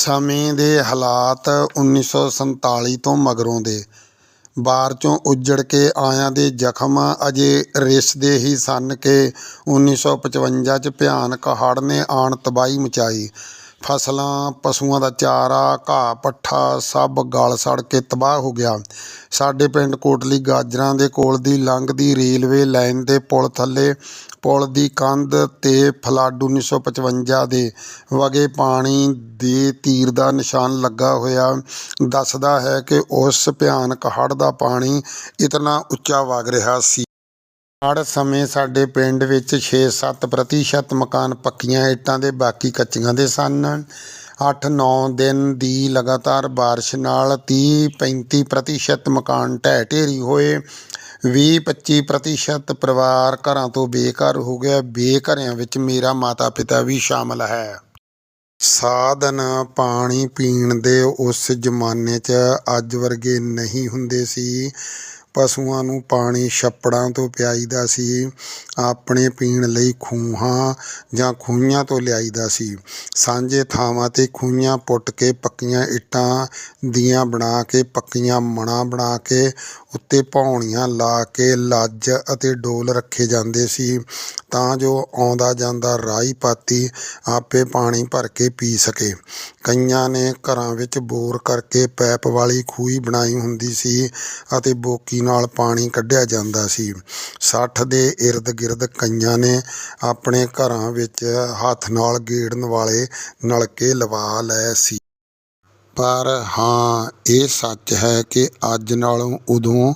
ਸਮੇਂ ਦੇ ਹਾਲਾਤ 1947 ਤੋਂ ਮਗਰੋਂ ਦੇ। ਬਾਹਰ 'ਚੋਂ ਉੱਜੜ ਕੇ ਆਇਆਂ ਦੇ ਜ਼ਖਮ ਅਜੇ ਰਿਸਦੇ ਹੀ ਸਨ ਕਿ 1955 'ਚ ਭਿਆਨਕ ਹੜ੍ਹ ਨੇ ਆਣ ਤਬਾਹੀ ਮਚਾਈ। ਫਸਲਾਂ, ਪਸ਼ੂਆਂ ਦਾ ਚਾਰਾ, ਘਾਹ ਪੱਠਾ ਸਭ ਗਲ ਸੜ ਕੇ ਤਬਾਹ ਹੋ ਗਿਆ। ਸਾਡੇ ਪਿੰਡ ਕੋਟਲੀ ਗਾਜਰਾਂ ਦੇ ਕੋਲ ਦੀ ਲੰਘਦੀ ਰੇਲਵੇ ਲਾਈਨ ਦੇ ਪੁਲ ਥੱਲੇ ਪੁਲ ਦੀ ਕੰਧ 'ਤੇ ਫਲੱਡ 1955 ਦੇ ਵਗੇ ਪਾਣੀ ਦੇ ਤੀਰ ਦਾ ਨਿਸ਼ਾਨ ਲੱਗਾ ਹੋਇਆ। ਦੱਸਦਾ ਹੈ ਕਿ ਉਸ ਭਿਆਨਕ ਹੜ੍ਹ ਦਾ ਪਾਣੀ ਇਤਨਾ ਉੱਚਾ ਵਗ ਰਿਹਾ ਸੀ। ਹੜ੍ਹ ਸਮੇਂ ਸਾਡੇ ਪਿੰਡ ਵਿੱਚ 6-7 ਪ੍ਰਤੀਸ਼ਤ ਮਕਾਨ ਪੱਕੀਆਂ ਇੱਟਾਂ ਦੇ ਬਾਕੀ ਕੱਚੀਆਂ ਦੇ ਸਨ। 8-9 ਦਿਨ ਦੀ ਲਗਾਤਾਰ ਬਾਰਿਸ਼ ਨਾਲ 30-35 ਪ੍ਰਤੀਸ਼ਤ ਮਕਾਨ ਢਹਿ ਢੇਰੀ ਹੋਏ। ਵੀਹ ਪੱਚੀ ਪ੍ਰਤੀਸ਼ਤ ਪਰਿਵਾਰ ਘਰਾਂ ਤੋਂ ਬੇਘਰ ਹੋ ਗਿਆ। ਬੇਘਰਿਆਂ ਵਿੱਚ ਮੇਰਾ ਮਾਤਾ ਪਿਤਾ ਵੀ ਸ਼ਾਮਲ ਹੈ। ਸਾਧਨ ਪਾਣੀ ਪੀਣ ਦੇ ਉਸ ਜ਼ਮਾਨੇ 'ਚ ਅੱਜ ਵਰਗੇ ਨਹੀਂ ਹੁੰਦੇ ਸੀ। ਪਸ਼ੂਆਂ ਨੂੰ ਪਾਣੀ ਛੱਪੜਾਂ ਤੋਂ ਪਿਆਈਦਾ ਸੀ, ਆਪਣੇ ਪੀਣ ਲਈ ਖੂਹਾਂ ਜਾਂ ਖੂਹੀਆਂ ਤੋਂ ਲਿਆਈਦਾ ਸੀ। ਸਾਂਝੇ ਥਾਵਾਂ 'ਤੇ ਖੂਹੀਆਂ ਪੁੱਟ ਕੇ ਪੱਕੀਆਂ ਇੱਟਾਂ ਦੀਆਂ ਬਣਾ ਕੇ, ਪੱਕੀਆਂ ਮਣਾਂ ਬਣਾ ਕੇ, ਉੱਤੇ ਭੌਣੀਆਂ ਲਾ ਕੇ ਲੱਜ ਅਤੇ ਡੋਲ ਰੱਖੇ ਜਾਂਦੇ ਸੀ। ਤਾਂ ਜੋ ਆਉਂਦਾ ਜਾਂਦਾ ਰਾਈ ਪਾਤੀ ਆਪੇ ਪਾਣੀ ਭਰ ਕੇ ਪੀ ਸਕੇ। ਕਈਆਂ ਨੇ ਘਰਾਂ ਵਿੱਚ ਬੋਰ ਕਰਕੇ ਪੈਪ ਵਾਲੀ ਖੂਹੀ ਬਣਾਈ ਹੁੰਦੀ ਸੀ ਅਤੇ ਬੋਕੀ ਨਾਲ ਪਾਣੀ ਕੱਢਿਆ ਜਾਂਦਾ ਸੀ। 60 ਦੇ ਇਰਦ ਗਿਰਦ ਕਈਆਂ ਨੇ ਆਪਣੇ ਘਰਾਂ ਵਿੱਚ ਹੱਥ ਨਾਲ ਗੇੜਨ ਵਾਲੇ ਨਲਕੇ ਲਵਾ ਲਏ ਸੀ। ਪਰ ਹਾਂ, ਇਹ ਸੱਚ ਹੈ ਕਿ ਅੱਜ ਨਾਲੋਂ ਉਦੋਂ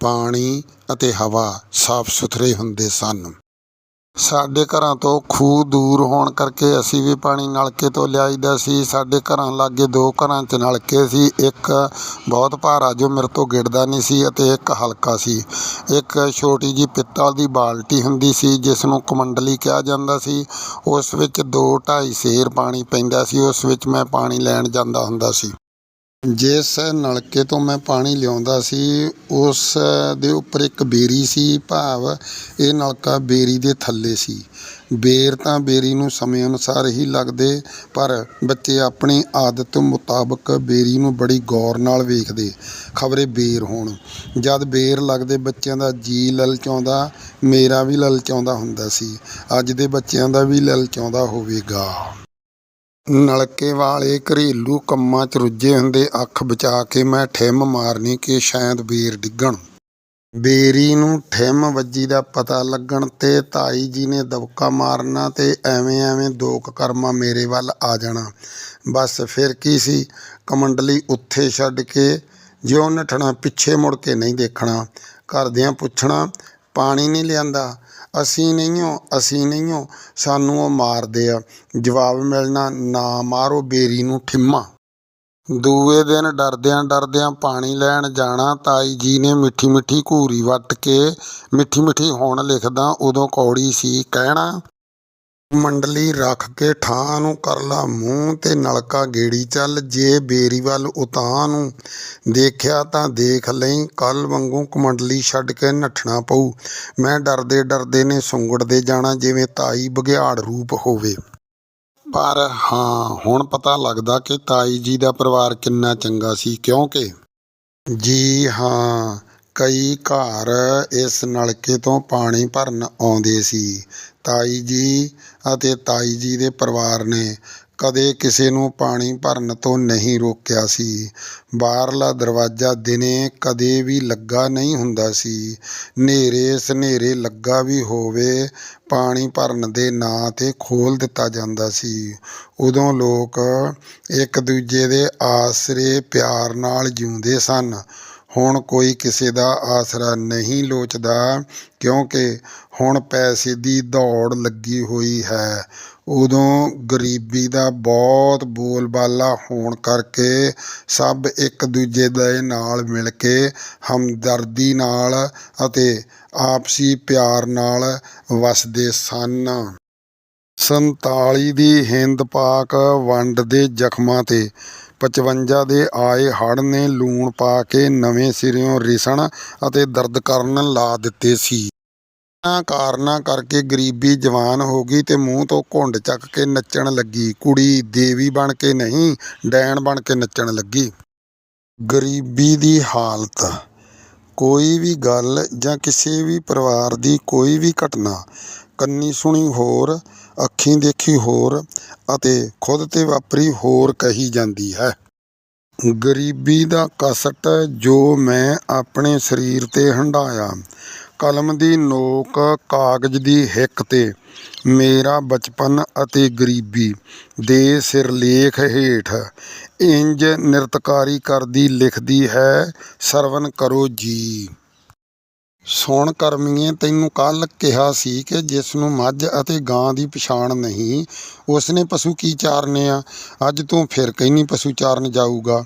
ਪਾਣੀ ਅਤੇ ਹਵਾ ਸਾਫ਼ ਸੁਥਰੇ ਹੁੰਦੇ ਸਨ। ਸਾਡੇ ਘਰਾਂ ਤੋਂ ਖੂਹ ਦੂਰ ਹੋਣ ਕਰਕੇ ਅਸੀਂ ਵੀ ਪਾਣੀ ਨਲਕੇ ਤੋਂ ਲਿਆਈਦਾ ਸੀ। ਸਾਡੇ ਘਰਾਂ ਲਾਗੇ ਦੋ ਘਰਾਂ 'ਚ ਨਲਕੇ ਸੀ। ਇੱਕ ਬਹੁਤ ਭਾਰਾ ਜੋ ਮੇਰੇ ਤੋਂ ਗਿੜਦਾ ਨਹੀਂ ਸੀ ਅਤੇ ਇੱਕ ਹਲਕਾ ਸੀ। ਇੱਕ ਛੋਟੀ ਜਿਹੀ ਪਿੱਤਲ ਦੀ ਬਾਲਟੀ ਹੁੰਦੀ ਸੀ ਜਿਸ ਨੂੰ ਕਮੰਡਲੀ ਕਿਹਾ ਜਾਂਦਾ ਸੀ। ਉਸ ਵਿੱਚ ਦੋ ਢਾਈ ਸੇਰ ਪਾਣੀ ਪੈਂਦਾ ਸੀ। ਉਸ ਵਿੱਚ ਮੈਂ ਪਾਣੀ ਲੈਣ ਜਾਂਦਾ ਹੁੰਦਾ ਸੀ। ਜਿਸ ਨਲਕੇ ਤੋਂ ਮੈਂ ਪਾਣੀ ਲਿਆਉਂਦਾ ਸੀ, ਉਸ ਦੇ ਉੱਪਰ ਇੱਕ ਬੇਰੀ ਸੀ, ਭਾਵ ਇਹ ਨਲਕਾ ਬੇਰੀ ਦੇ ਥੱਲੇ ਸੀ। ਬੇਰ ਤਾਂ ਬੇਰੀ ਨੂੰ ਸਮੇਂ ਅਨੁਸਾਰ ਹੀ ਲੱਗਦੇ, ਪਰ ਬੱਚੇ ਆਪਣੀ ਆਦਤ ਮੁਤਾਬਕ ਬੇਰੀ ਨੂੰ ਬੜੀ ਗੌਰ ਨਾਲ ਵੇਖਦੇ, ਖਬਰੇ ਬੇਰ ਹੋਣ। ਜਦ ਬੇਰ ਲੱਗਦੇ ਬੱਚਿਆਂ ਦਾ ਜੀ ਲਲਚਾਉਂਦਾ ਮੇਰਾ ਵੀ ਲਲਚਾਉਂਦਾ ਹੁੰਦਾ ਸੀ। ਅੱਜ ਦੇ ਬੱਚਿਆਂ ਦਾ ਵੀ ਲਲਚਾਉਂਦਾ ਹੋਵੇਗਾ। ਨਲਕੇ ਵਾਲੇ ਘਰੇਲੂ ਕੰਮਾਂ 'ਚ ਰੁੱਝੇ ਹੁੰਦੇ ਅੱਖ ਬਚਾ ਕੇ ਮੈਂ ਠਿੰਮ ਮਾਰਨੀ ਕਿ ਸ਼ਾਇਦ ਬੇਰ ਡਿੱਗਣ। ਬੇਰੀ ਨੂੰ ਠਿੰਮ ਵੱਜੀ ਦਾ ਪਤਾ ਲੱਗਣ ਤੇ ਤਾਈ ਜੀ ਨੇ ਦਬਕਾ ਮਾਰਨਾ ਤੇ ਐਵੇਂ ਐਵੇਂ ਦੋ ਕੁ ਕਰਮਾ ਮੇਰੇ ਵੱਲ ਆ ਜਾਣਾ। ਬਸ ਫਿਰ ਕੀ ਸੀ? ਕਮੰਡਲੀ ਉੱਥੇ ਛੱਡ ਕੇ ਜਿਉਂ ਨੱਠਣਾ, ਪਿੱਛੇ ਮੁੜ ਕੇ ਨਹੀਂ ਦੇਖਣਾ। ਘਰਦਿਆਂ ਪੁੱਛਣਾ, ਪਾਣੀ ਨਹੀਂ ਲਿਆਂਦਾ? ਅਸੀਂ ਨਹੀਂ ਹੋ, ਅਸੀਂ ਨਹੀਂ ਹੋ, ਸਾਨੂੰ ਉਹ ਮਾਰਦੇ ਆ। ਜਵਾਬ ਮਿਲਣਾ, ਨਾ ਮਾਰੋ ਬੇਰੀ ਨੂੰ ਠਿੰਮਾ। ਦੂਏ ਦਿਨ ਡਰਦਿਆਂ ਡਰਦਿਆਂ ਪਾਣੀ ਲੈਣ ਜਾਣਾ, ਤਾਈ ਜੀ ਨੇ ਮਿੱਠੀ ਮਿੱਠੀ ਘੂਰੀ ਵੱਟ ਕੇ, ਮਿੱਠੀ ਮਿੱਠੀ ਹੁਣ ਲਿਖਦਾ, ਉਦੋਂ ਕੌੜੀ ਸੀ ਕਹਿਣਾ। ਮੰਡਲੀ ਰੱਖ ਕੇ ਠਾਂ ਨੂੰ ਕਰ ਲਾ ਮੂੰਹ ਤੇ ਨਲਕਾ ਗੇੜੀ ਚੱਲ। ਜੇ ਬੇਰੀ ਵੱਲ ਉਤਾਂ ਨੂੰ ਦੇਖਿਆ ਤਾਂ ਦੇਖ ਲਈ, ਕੱਲ ਵਾਂਗੂ ਕਮੰਡਲੀ ਛੱਡ ਕੇ ਨੱਠਣਾ ਪਊ। ਮੈਂ ਡਰਦੇ ਡਰਦੇ ਨੇ ਸੁੰਗੜਦੇ ਜਾਣਾ, ਜਿਵੇਂ ਤਾਈ ਬਘਿਆੜ ਰੂਪ ਹੋਵੇ। ਪਰ ਹਾਂ, ਹੁਣ ਪਤਾ ਲੱਗਦਾ ਕਿ ਤਾਈ ਜੀ ਦਾ ਪਰਿਵਾਰ ਕਿੰਨਾ ਚੰਗਾ ਸੀ, ਕਿਉਂਕਿ? ਜੀ ਹਾਂ ਕਈ ਘਰ ਇਸ ਨਲਕੇ ਤੋਂ ਪਾਣੀ ਭਰਨ ਆਉਂਦੇ ਸੀ। ਤਾਈ ਜੀ ਅਤੇ ਤਾਈ ਜੀ ਦੇ ਪਰਿਵਾਰ ਨੇ ਕਦੇ ਕਿਸੇ ਨੂੰ ਪਾਣੀ ਭਰਨ ਤੋਂ ਨਹੀਂ ਰੋਕਿਆ ਸੀ। ਬਾਹਰਲਾ ਦਰਵਾਜ਼ਾ ਦਿਨੇ ਕਦੇ ਵੀ ਲੱਗਾ ਨਹੀਂ ਹੁੰਦਾ ਸੀ। ਹਨੇਰੇ ਸਨੇਰੇ ਲੱਗਾ ਵੀ ਹੋਵੇ, ਪਾਣੀ ਭਰਨ ਦੇ ਨਾਂ 'ਤੇ ਖੋਲ੍ਹ ਦਿੱਤਾ ਜਾਂਦਾ ਸੀ। ਉਦੋਂ ਲੋਕ ਇੱਕ ਦੂਜੇ ਦੇ ਆਸਰੇ ਪਿਆਰ ਨਾਲ ਜਿਉਂਦੇ ਸਨ। ਹੁਣ ਕੋਈ ਕਿਸੇ ਦਾ ਆਸਰਾ ਨਹੀਂ ਲੋਚਦਾ, ਕਿਉਂਕਿ ਹੁਣ ਪੈਸੇ ਦੀ ਦੌੜ ਲੱਗੀ ਹੋਈ ਹੈ। ਉਦੋਂ ਗਰੀਬੀ ਦਾ ਬਹੁਤ ਬੋਲਬਾਲਾ ਹੋਣ ਕਰਕੇ ਸਭ ਇੱਕ ਦੂਜੇ ਦੇ ਨਾਲ ਮਿਲ ਕੇ ਹਮਦਰਦੀ ਨਾਲ ਅਤੇ ਆਪਸੀ ਪਿਆਰ ਨਾਲ ਵਸਦੇ ਸਨ। ਸੰਤਾਲੀ ਦੀ ਹਿੰਦ ਪਾਕ ਵੰਡ ਦੇ ਜ਼ਖਮਾਂ ਤੇ 55 ਦੇ ਆਏ ਹੜ੍ਹ ਨੇ ਲੂਣ ਪਾ ਕੇ ਨਵੇਂ ਸਿਰਿਓਂ ਰਿਸਣ ਅਤੇ ਦਰਦ ਕਰਨ ਲਾ ਦਿੱਤੇ ਸੀ। ਇਹਨਾਂ ਕਾਰਨਾਂ ਕਰਕੇ ਗਰੀਬੀ ਜਵਾਨ ਹੋ ਗਈ ਤੇ ਮੂੰਹ ਤੋਂ ਘੁੰਡ ਚੱਕ ਕੇ ਨੱਚਣ ਲੱਗੀ। ਕੁੜੀ ਦੇਵੀ ਬਣ ਕੇ ਨਹੀਂ, ਡੈਣ ਬਣ ਕੇ ਨੱਚਣ ਲੱਗੀ। ਗਰੀਬੀ ਦੀ ਹਾਲਤ। ਕੋਈ ਵੀ ਗੱਲ ਜਾਂ ਕਿਸੇ ਵੀ ਪਰਿਵਾਰ ਦੀ ਕੋਈ ਵੀ ਘਟਨਾ। ਕੰਨੀ ਸੁਣੀ ਹੋਰ, ਅੱਖੀਂ ਦੇਖੀ ਹੋਰ ਅਤੇ ਖੁਦ ਤੇ ਵਾਪਰੀ ਹੋਰ ਕਹੀ ਜਾਂਦੀ ਹੈ। ਗਰੀਬੀ ਦਾ ਕਸ਼ਟ ਜੋ ਮੈਂ ਆਪਣੇ ਸਰੀਰ ਤੇ ਹੰਢਾਇਆ, ਕਲਮ ਦੀ ਨੋਕ ਕਾਗਜ਼ ਦੀ ਹਿੱਕ ਤੇ, ਮੇਰਾ ਬਚਪਨ ਅਤੇ ਗਰੀਬੀ ਦੇ ਸਿਰਲੇਖ ਹੇਠ ਇੰਜ ਨਿਰਤਕਾਰੀ ਕਰਦੀ ਲਿਖਦੀ ਹੈ, ਸਰਵਨ ਕਰੋ ਜੀ। ਸੁਣ ਕਰਮੀਏ, ਤੈਨੂੰ ਕੱਲ ਕਿਹਾ ਸੀ ਕਿ ਜਿਸ ਨੂੰ ਮੱਝ ਅਤੇ ਗਾਂ ਦੀ ਪਛਾਣ ਨਹੀਂ ਉਸਨੇ ਪਸ਼ੂ ਕੀ ਚਾਰਨੇ ਆ? ਅੱਜ ਤੂੰ ਫਿਰ ਕਹਿੰਨੀ ਪਸ਼ੂ ਚਾਰਨ ਜਾਊਗਾ।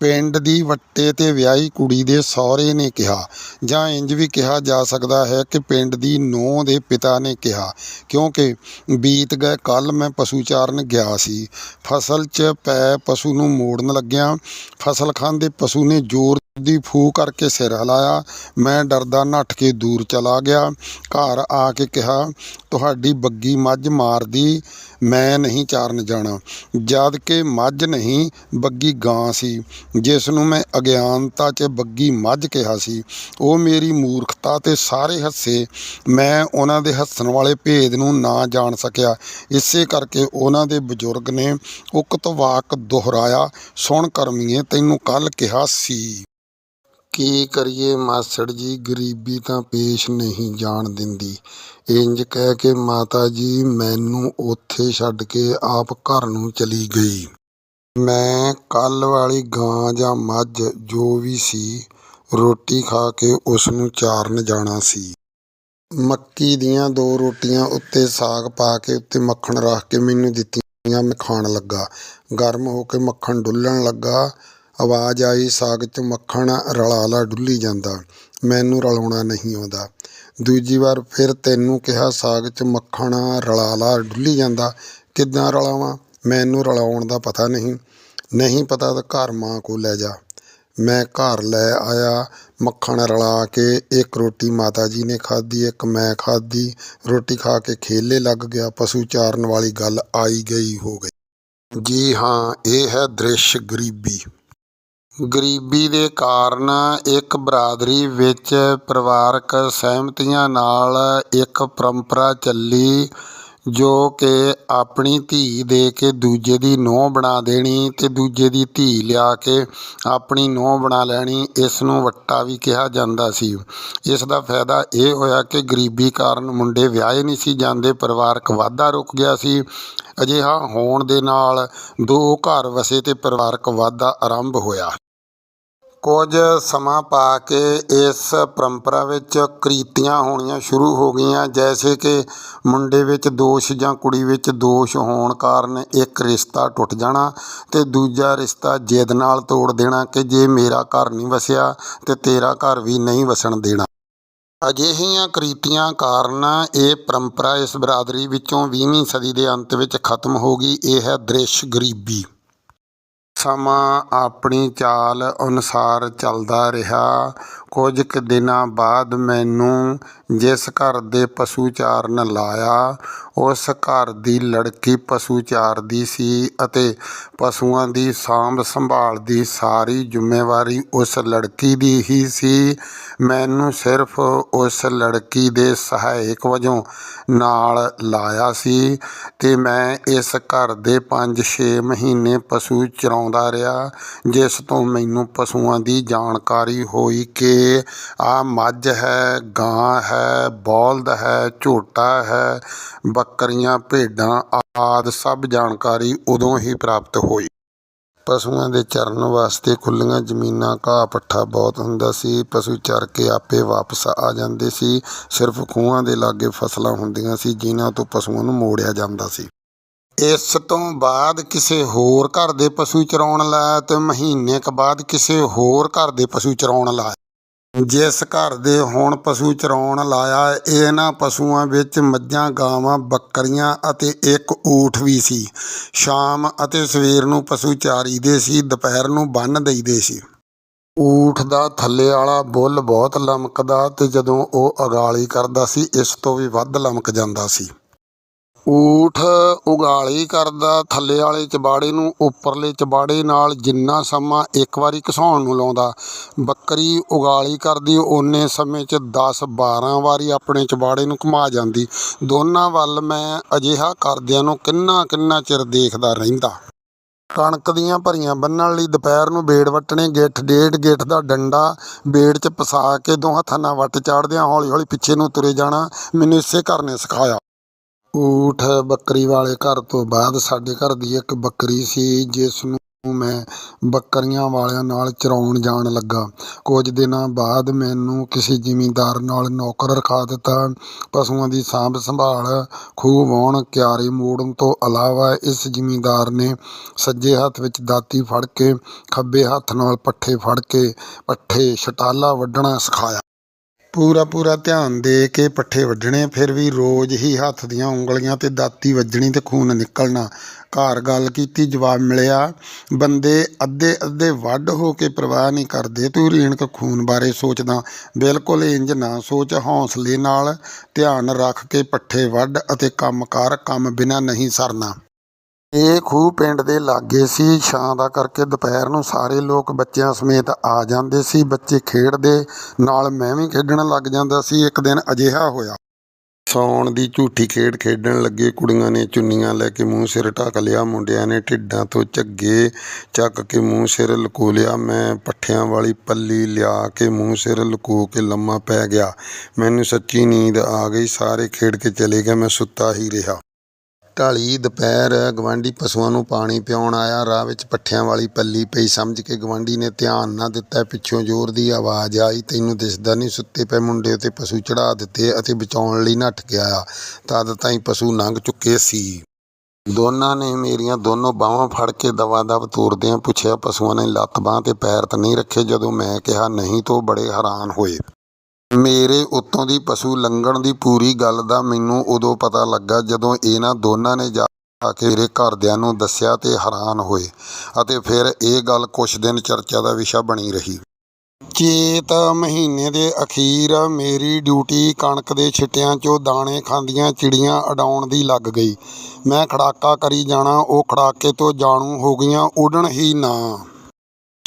ਪਿੰਡ ਦੀ ਵੱਟੇ ਤੇ ਵਿਆਹੀ ਕੁੜੀ ਦੇ ਸਹੁਰੇ ਨੇ ਕਿਹਾ, ਜਾਂ ਇੰਜ ਵੀ ਕਿਹਾ ਜਾ ਸਕਦਾ ਹੈ ਕਿ ਪਿੰਡ ਦੀ ਨੂੰਹ ਦੇ ਪਿਤਾ ਨੇ ਕਿਹਾ, ਕਿਉਂਕਿ ਬੀਤ ਗਏ ਕੱਲ ਮੈਂ ਪਸ਼ੂ ਚਾਰਨ ਗਿਆ ਸੀ। ਫਸਲ 'ਚ ਪੈ ਪਸ਼ੂ ਨੂੰ ਮੋੜਨ ਲੱਗਿਆ, ਫਸਲ ਖਾਂਦੇ ਪਸ਼ੂ ਨੇ ਜ਼ੋਰ ਦੀ ਫੂ ਕਰਕੇ ਸਿਰ ਹਿਲਾਇਆ। ਮੈਂ ਡਰਦਾ ਨੱਠ ਕੇ ਦੂਰ ਚਲਾ ਗਿਆ। ਘਰ ਆ ਕੇ ਕਿਹਾ, ਤੁਹਾਡੀ ਬੱਗੀ ਮੱਝ ਮਾਰਦੀ, ਮੈਂ ਨਹੀਂ ਚਾਰਨ ਜਾਣਾ। ਜਦ ਕਿ ਮੱਝ ਨਹੀਂ, ਬੱਗੀ ਗਾਂ ਸੀ, ਜਿਸ ਨੂੰ ਮੈਂ ਅਗਿਆਨਤਾ 'ਚ ਬੱਗੀ ਮੱਝ ਕਿਹਾ ਸੀ। ਉਹ ਮੇਰੀ ਮੂਰਖਤਾ ਤੇ ਸਾਰੇ ਹੱਸੇ। ਮੈਂ ਉਹਨਾਂ ਦੇ ਹੱਸਣ ਵਾਲੇ ਭੇਦ ਨੂੰ ਨਾ ਜਾਣ ਸਕਿਆ। ਇਸੇ ਕਰਕੇ ਉਹਨਾਂ ਦੇ ਬਜ਼ੁਰਗ ਨੇ ਉਕਤ ਵਾਕ ਦੁਹਰਾਇਆ, ਸੁਣ ਕਰਮੀਏ, ਤੈਨੂੰ ਕੱਲ ਕਿਹਾ ਸੀ। ਕੀ ਕਰੀਏ ਮਾਸੜ ਜੀ, ਗਰੀਬੀ ਤਾਂ ਪੇਸ਼ ਨਹੀਂ ਜਾਣ ਦਿੰਦੀ। ਇੰਜ ਕਹਿ ਕੇ ਮਾਤਾ ਜੀ ਮੈਨੂੰ ਉੱਥੇ ਛੱਡ ਕੇ ਆਪ ਘਰ ਨੂੰ ਚਲੀ ਗਈ। ਮੈਂ ਕੱਲ ਵਾਲੀ ਗਾਂ ਜਾਂ ਮੱਝ ਜੋ ਵੀ ਸੀ, ਰੋਟੀ ਖਾ ਕੇ ਉਸ ਨੂੰ ਚਾਰਨ ਜਾਣਾ ਸੀ। ਮੱਕੀ ਦੀਆਂ ਦੋ ਰੋਟੀਆਂ ਉੱਤੇ ਸਾਗ ਪਾ ਕੇ ਉੱਤੇ ਮੱਖਣ ਰੱਖ ਕੇ ਮੈਨੂੰ ਦਿੱਤੀਆਂ, ਮੈਂ ਖਾਣ ਲੱਗਾ। ਗਰਮ ਹੋ ਕੇ ਮੱਖਣ ਡੁੱਲਣ ਲੱਗਾ। ਆਵਾਜ਼ ਆਈ, ਸਾਗ 'ਚ ਮੱਖਣ ਰਲਾ ਲਾ ਡੁੱਲੀ ਜਾਂਦਾ। ਮੈਨੂੰ ਰਲਾਉਣਾ ਨਹੀਂ ਆਉਂਦਾ। ਦੂਜੀ ਵਾਰ ਫਿਰ ਤੈਨੂੰ ਕਿਹਾ, ਸਾਗ 'ਚ ਮੱਖਣ ਰਲਾ ਲਾ ਡੁੱਲੀ ਜਾਂਦਾ। ਕਿੱਦਾਂ ਰਲਾਵਾਂ? ਮੈਨੂੰ ਰਲਾਉਣ ਦਾ ਪਤਾ ਨਹੀਂ। ਨਹੀਂ ਪਤਾ ਤਾਂ ਘਰ ਮਾਂ ਕੋਲ ਲੈ ਜਾ। ਮੈਂ ਘਰ ਲੈ ਆਇਆ ਮੱਖਣ ਰਲਾ ਕੇ। ਇੱਕ ਰੋਟੀ ਮਾਤਾ ਜੀ ਨੇ ਖਾਧੀ, ਇੱਕ ਮੈਂ ਖਾਧੀ। ਰੋਟੀ ਖਾ ਕੇ ਖੇਲੇ ਲੱਗ ਗਿਆ। ਪਸ਼ੂ ਚਾਰਨ ਵਾਲੀ ਗੱਲ ਆਈ ਗਈ ਹੋ ਗਈ। ਜੀ ਹਾਂ, ਇਹ ਹੈ ਦ੍ਰਿਸ਼ ਗਰੀਬੀ। ਗਰੀਬੀ ਦੇ ਕਾਰਨ ਇੱਕ ਬਰਾਦਰੀ ਵਿੱਚ ਪਰਿਵਾਰਕ ਸਹਿਮਤੀਆਂ ਨਾਲ ਇੱਕ ਪਰੰਪਰਾ ਚੱਲੀ, ਜੋ ਕਿ ਆਪਣੀ ਧੀ ਦੇ ਕੇ ਦੂਜੇ ਦੀ ਨੂੰਹ ਬਣਾ ਦੇਣੀ ਤੇ ਦੂਜੇ ਦੀ ਧੀ ਲਿਆ ਕੇ ਆਪਣੀ ਨੂੰਹ ਬਣਾ ਲੈਣੀ, ਇਸ ਨੂੰ ਵੱਟਾ ਵੀ ਕਿਹਾ ਜਾਂਦਾ ਸੀ। ਇਸ ਦਾ ਫਾਇਦਾ ਇਹ ਹੋਇਆ ਕਿ ਗਰੀਬੀ ਕਾਰਨ ਮੁੰਡੇ ਵਿਆਹੇ ਨਹੀਂ ਸੀ ਜਾਂਦੇ, ਪਰਿਵਾਰਕ ਵਾਧਾ ਰੁਕ ਗਿਆ ਸੀ। ਅਜਿਹਾ ਹੋਣ ਦੇ ਨਾਲ ਦੋ ਘਰ ਵਸੇ ਤੇ ਪਰਿਵਾਰਕ ਵਾਧਾ ਆਰੰਭ ਹੋਇਆ। ਕੁਝ ਸਮਾਂ ਪਾ ਕੇ ਇਸ ਪਰੰਪਰਾ ਵਿੱਚ ਕ੍ਰੀਤੀਆਂ ਹੋਣੀਆਂ ਸ਼ੁਰੂ ਹੋ ਗਈਆਂ, ਜੈਸੇ ਕਿ ਮੁੰਡੇ ਵਿੱਚ ਦੋਸ਼ ਜਾਂ ਕੁੜੀ ਵਿੱਚ ਦੋਸ਼ ਹੋਣ ਕਾਰਨ ਇੱਕ ਰਿਸ਼ਤਾ ਟੁੱਟ ਜਾਣਾ ਤੇ ਦੂਜਾ ਰਿਸ਼ਤਾ ਜਿੱਦ ਨਾਲ ਤੋੜ ਦੇਣਾ ਕਿ ਜੇ ਮੇਰਾ ਘਰ ਨਹੀਂ ਵਸਿਆ ਤੇ ਤੇਰਾ ਘਰ ਵੀ ਨਹੀਂ ਵਸਣ ਦੇਣਾ। ਅਜਿਹੀਆਂ ਕ੍ਰੀਤੀਆਂ ਕਾਰਨ ਇਹ ਪਰੰਪਰਾ ਇਸ ਬਰਾਦਰੀ ਵਿੱਚੋਂ 20ਵੀਂ ਸਦੀ ਦੇ ਅੰਤ ਵਿੱਚ ਖਤਮ ਹੋ ਗਈ। ਇਹ ਹੈ ਦ੍ਰਿਸ਼ ਗਰੀਬੀ। ਸਮਾਂ ਆਪਣੀ ਚਾਲ ਅਨੁਸਾਰ ਚੱਲਦਾ ਰਿਹਾ। ਕੁਝ ਕੁ ਦਿਨਾਂ ਬਾਅਦ ਮੈਨੂੰ ਜਿਸ ਘਰ ਦੇ ਪਸ਼ੂ ਚਾਰਨ ਲਾਇਆ, ਉਸ ਘਰ ਦੀ ਲੜਕੀ ਪਸ਼ੂ ਚਾਰਦੀ ਸੀ ਅਤੇ ਪਸ਼ੂਆਂ ਦੀ ਸਾਂਭ ਸੰਭਾਲ ਦੀ ਸਾਰੀ ਜ਼ਿੰਮੇਵਾਰੀ ਉਸ ਲੜਕੀ ਦੀ ਹੀ ਸੀ। ਮੈਨੂੰ ਸਿਰਫ ਉਸ ਲੜਕੀ ਦੇ ਸਹਾਇਕ ਵਜੋਂ ਨਾਲ ਲਾਇਆ ਸੀ ਤੇ ਮੈਂ ਇਸ ਘਰ ਦੇ 5-6 ਮਹੀਨੇ ਪਸ਼ੂ ਚਰਾਉਂਦਾ ਰਿਹਾ, ਜਿਸ ਤੋਂ ਮੈਨੂੰ ਪਸ਼ੂਆਂ ਦੀ ਜਾਣਕਾਰੀ ਹੋਈ ਕਿ ਆ ਮੱਝ ਹੈ, ਗਾਂ ਹੈ ਬੌਲਦ ਹੈ, ਝੋਟਾ ਹੈ, ਬੱਕਰੀਆਂ, ਭੇਡਾਂ ਆਦਿ ਸਭ ਜਾਣਕਾਰੀ ਉਦੋਂ ਹੀ ਪ੍ਰਾਪਤ ਹੋਈ। ਪਸ਼ੂਆਂ ਦੇ ਚਰਨ ਵਾਸਤੇ ਖੁੱਲੀਆਂ ਜ਼ਮੀਨਾਂ ਘਾਹ ਪੱਠਾ ਬਹੁਤ ਹੁੰਦਾ ਸੀ। ਪਸ਼ੂ ਚਰ ਕੇ ਆਪੇ ਵਾਪਸ ਆ ਜਾਂਦੇ ਸੀ। ਸਿਰਫ ਖੂਹਾਂ ਦੇ ਲਾਗੇ ਫਸਲਾਂ ਹੁੰਦੀਆਂ ਸੀ, ਜਿਨ੍ਹਾਂ ਤੋਂ ਪਸ਼ੂਆਂ ਨੂੰ ਮੋੜਿਆ ਜਾਂਦਾ ਸੀ। ਇਸ ਤੋਂ ਬਾਅਦ ਕਿਸੇ ਹੋਰ ਘਰ ਦੇ ਪਸ਼ੂ ਚਰਾਉਣ ਲਾਇਆ ਤੇ ਮਹੀਨੇ ਕੁ ਬਾਅਦ ਕਿਸੇ ਹੋਰ ਘਰ ਦੇ ਪਸ਼ੂ ਚਰਾਉਣ ਲਾਇਆ। ਜਿਸ ਘਰ ਦੇ ਹੁਣ ਪਸ਼ੂ ਚਰਾਉਣ ਲਾਇਆ, ਇਹਨਾਂ ਪਸ਼ੂਆਂ ਵਿੱਚ ਮੱਝਾਂ, ਗਾਵਾਂ, ਬੱਕਰੀਆਂ ਅਤੇ ਇੱਕ ਊਠ ਵੀ ਸੀ। ਸ਼ਾਮ ਅਤੇ ਸਵੇਰ ਨੂੰ ਪਸ਼ੂ ਚਾਰੀਦੇ ਸੀ, ਦੁਪਹਿਰ ਨੂੰ ਬੰਨ੍ਹ ਦਈਦੇ ਸੀ। ਊਠ ਦਾ ਥੱਲੇ ਵਾਲਾ ਬੁੱਲ ਬਹੁਤ ਲਮਕਦਾ ਤੇ ਜਦੋਂ ਉਹ ਅਗਾਲੀ ਕਰਦਾ ਸੀ, ਇਸ ਤੋਂ ਵੀ ਵੱਧ ਲਮਕ ਜਾਂਦਾ ਸੀ। ਊਠ ਉਗਾਲੀ ਕਰਦਾ, ਥੱਲੇ ਵਾਲੇ ਚਬਾੜੇ ਨੂੰ ਉੱਪਰਲੇ ਚਬਾੜੇ ਨਾਲ ਜਿੰਨਾ ਸਮਾਂ ਇੱਕ ਵਾਰੀ ਘਸਾਉਣ ਨੂੰ ਲਾਉਂਦਾ, ਬੱਕਰੀ ਉਗਾਲੀ ਕਰਦੀ ਓਨੇ ਸਮੇਂ 'ਚ 10 12 ਵਾਰੀ ਆਪਣੇ ਚਬਾੜੇ ਨੂੰ ਘੁਮਾ ਜਾਂਦੀ। ਦੋਨਾਂ ਵੱਲ ਮੈਂ ਅਜਿਹਾ ਕਰਦਿਆਂ ਨੂੰ ਕਿੰਨਾ ਕਿੰਨਾ ਚਿਰ ਦੇਖਦਾ ਰਹਿੰਦਾ। ਕਣਕ ਦੀਆਂ ਭਰੀਆਂ ਬੰਨਣ ਲਈ ਦੁਪਹਿਰ ਨੂੰ ਬੇੜ ਵੱਟਣੇ, ਗਿੱਠ ਡੇਢ ਗਿੱਠ ਦਾ ਡੰਡਾ ਬੇੜ 'ਚ ਪਸਾ ਕੇ ਦੋ ਹੱਥਾਂ ਨਾਲ ਵੱਟ ਚਾੜਦਿਆਂ ਹੌਲੀ ਹੌਲੀ ਪਿੱਛੇ ਨੂੰ ਤੁਰੇ ਜਾਣਾ, ਮੈਨੂੰ ਇਸੇ ਘਰ ਨੇ ਸਿਖਾਇਆ। ਊਠ ਬੱਕਰੀ ਵਾਲੇ ਘਰ ਤੋਂ ਬਾਅਦ ਸਾਡੇ ਘਰ ਦੀ ਇੱਕ ਬੱਕਰੀ ਸੀ ਜਿਸ ਨੂੰ ਮੈਂ ਬੱਕਰੀਆਂ ਵਾਲਿਆਂ ਨਾਲ ਚਰਾਉਣ ਜਾਣ ਲੱਗਾ। ਕੁਝ ਦਿਨਾਂ ਬਾਅਦ ਮੈਨੂੰ ਕਿਸੇ ਜ਼ਿਮੀਂਦਾਰ ਨਾਲ ਨੌਕਰ ਰਖਾ ਦਿੱਤਾ। ਪਸ਼ੂਆਂ ਦੀ ਸਾਂਭ ਸੰਭਾਲ ਖੂਹ ਵਾਹੁਣ ਕਿਆਰੇ ਮੋੜਨ ਤੋਂ ਇਲਾਵਾ ਇਸ ਜ਼ਿਮੀਂਦਾਰ ਨੇ ਸੱਜੇ ਹੱਥ ਵਿੱਚ ਦਾਤੀ ਫੜ ਕੇ, ਖੱਬੇ ਹੱਥ ਨਾਲ ਪੱਠੇ ਫੜ ਕੇ, ਪੱਠੇ ਛਟਾਲਾ ਵੱਢਣਾ ਸਿਖਾਇਆ। ਪੂਰਾ ਪੂਰਾ ਧਿਆਨ ਦੇ ਕੇ ਪੱਠੇ ਵੱਢਣੇ, ਫਿਰ ਵੀ ਰੋਜ਼ ਹੀ ਹੱਥ ਦੀਆਂ ਉਂਗਲੀਆਂ ਤੇ ਦਾਤੀ ਵੱਜਣੀ ਤੇ ਖੂਨ ਨਿਕਲਣਾ। ਘਰ ਗੱਲ ਕੀਤੀ, ਜਵਾਬ ਮਿਲਿਆ, ਬੰਦੇ ਅੱਧੇ ਅੱਧੇ ਵੱਢ ਹੋ ਕੇ ਪ੍ਰਵਾਹ ਨਹੀਂ ਕਰਦੇ, ਤੂੰ ਰੀਣਕ ਖੂਨ ਬਾਰੇ ਸੋਚਦਾ। ਬਿਲਕੁਲ ਇੰਜ ਨਾ ਸੋਚ, ਹੌਸਲੇ ਨਾਲ ਧਿਆਨ ਰੱਖ ਕੇ ਪੱਠੇ ਵੱਢ ਅਤੇ ਕੰਮ ਕੰਮਕਾਰ ਕੰਮ ਬਿਨਾਂ ਨਹੀਂ ਸਰਨਾ। ਇਹ ਖੂਹ ਪਿੰਡ ਦੇ ਲਾਗੇ ਸੀ। ਛਾਂ ਦਾ ਕਰਕੇ ਦੁਪਹਿਰ ਨੂੰ ਸਾਰੇ ਲੋਕ ਬੱਚਿਆਂ ਸਮੇਤ ਆ ਜਾਂਦੇ ਸੀ। ਬੱਚੇ ਖੇਡਦੇ, ਨਾਲ ਮੈਂ ਵੀ ਖੇਡਣ ਲੱਗ ਜਾਂਦਾ ਸੀ। ਇੱਕ ਦਿਨ ਅਜਿਹਾ ਹੋਇਆ। ਸੌਣ ਦੀ ਝੂਠੀ ਖੇਡ ਖੇਡਣ ਲੱਗੇ। ਕੁੜੀਆਂ ਨੇ ਚੁੰਨੀਆਂ ਲੈ ਕੇ ਮੂੰਹ ਸਿਰ ਢੱਕ ਲਿਆ। ਮੁੰਡਿਆਂ ਨੇ ਢਿੱਡਾਂ ਤੋਂ ਝੱਗੇ ਚੱਕ ਕੇ ਮੂੰਹ ਸਿਰ ਲੁਕੋ ਲਿਆ। ਮੈਂ ਪੱਠਿਆਂ ਵਾਲੀ ਪੱਲੀ ਲਿਆ ਕੇ ਮੂੰਹ ਸਿਰ ਲੁਕੋ ਕੇ ਲੰਮਾ ਪੈ ਗਿਆ। ਮੈਨੂੰ ਸੱਚੀ ਨੀਂਦ ਆ ਗਈ। ਸਾਰੇ ਖੇਡ ਕੇ ਚਲੇ ਗਏ। ਮੈਂ ਸੁੱਤਾ ਹੀ ਰਿਹਾ। ਢਾਲੀ, ਦੁਪਹਿਰ ਗਵਾਂਢੀ ਪਸ਼ੂਆਂ ਨੂੰ ਪਾਣੀ ਪਿਆਉਣ ਆਇਆ। ਰਾਹ ਵਿੱਚ ਪੱਠਿਆਂ ਵਾਲੀ ਪੱਲੀ ਪਈ। ਸਮਝ ਕੇ ਗਵਾਂਢੀ ਨੇ ਧਿਆਨ ਨਾ ਦਿੱਤਾ। ਪਿੱਛੋਂ ਜ਼ੋਰ ਦੀ ਆਵਾਜ਼ ਆਈ। ਤੈਨੂੰ ਦਿਸਦਾ ਨਹੀਂ ਸੁੱਤੇ ਪਏ ਮੁੰਡੇ ਤੇ ਪਸ਼ੂ ਚੜਾ ਦਿੱਤੇ ਅਤੇ ਬਚਾਉਣ ਲਈ ਨੱਠ ਗਿਆ ਤਦ ਤਾਈਂ ਪਸ਼ੂ ਲੰਘ ਚੁੱਕੇ ਸੀ। ਦੋਨਾਂ ਨੇ ਮੇਰੀਆਂ ਦੋਨੋਂ ਬਾਹਾਂ ਫੜ ਕੇ ਦਵਾ ਦਵ ਤੋਰਦਿਆਂ ਪੁੱਛਿਆ, ਪਸ਼ੂਆਂ ਨੇ ਲੱਤ ਬਾਂਹ ਤੇ ਪੈਰ ਤਾਂ ਨਹੀਂ ਰੱਖੇ? ਜਦੋਂ ਮੈਂ ਕਿਹਾ, ਨਹੀਂ, ਤਾਂ ਬੜੇ ਹੈਰਾਨ ਹੋਏ। ਮੇਰੇ ਉੱਤੋਂ ਦੀ ਪਸ਼ੂ ਲੰਘਣ ਦੀ ਪੂਰੀ ਗੱਲ ਦਾ ਮੈਨੂੰ ਉਦੋਂ ਪਤਾ ਲੱਗਾ ਜਦੋਂ ਇਹਨਾਂ ਦੋਨਾਂ ਨੇ ਜਾ ਕੇ ਮੇਰੇ ਘਰਦਿਆਂ ਨੂੰ ਦੱਸਿਆ ਤੇ ਹੈਰਾਨ ਹੋਏ ਅਤੇ ਫਿਰ ਇਹ ਗੱਲ ਕੁਝ ਦਿਨ ਚਰਚਾ ਦਾ ਵਿਸ਼ਾ ਬਣੀ ਰਹੀ। ਚੇਤ ਮਹੀਨੇ ਦੇ ਅਖੀਰ ਮੇਰੀ ਡਿਊਟੀ ਕਣਕ ਦੇ ਛਿੱਟਿਆਂ 'ਚੋਂ ਦਾਣੇ ਖਾਂਦੀਆਂ ਚਿੜੀਆਂ ਉਡਾਉਣ ਦੀ ਲੱਗ ਗਈ। ਮੈਂ ਖੜਾਕਾ ਕਰੀ ਜਾਣਾ, ਉਹ ਖੜਾਕੇ ਤੋਂ ਜਾਣੂ ਹੋ ਗਈਆਂ, ਉੱਡਣ ਹੀ ਨਾ।